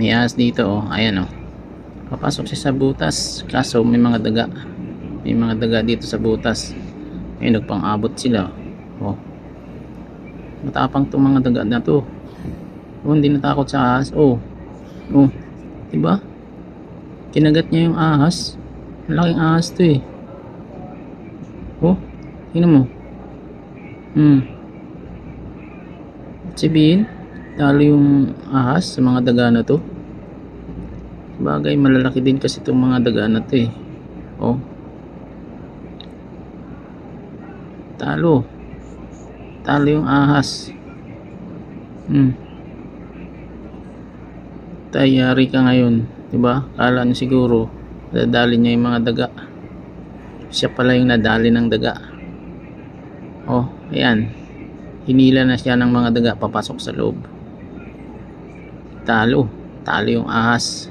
May ahas dito oh. Ayan oh. Papasok siya sa butas. Kaso may mga daga. May mga daga dito sa butas. Ayun, nagpang-abot sila. Oh. Matapang tong mga daga na to. Oh, hindi natakot sa ahas. Oh. Oh. Diba? Kinagat niya yung ahas. Malaking ahas to eh. Oh. Tingnan mo. Hmm. Sabihin, talo yung ahas sa mga daga na to. Bagay, malalaki din kasi itong mga daga na to eh. Oh. Talo. Talo yung ahas. Hmm. Tayari ka ngayon. Diba? Kala niya siguro, dadali niya yung mga daga. Siya pala yung nadali ng daga. Oh, ayan. Hinila na siya ng mga daga papasok sa loob. Talo. Talo yung ahas.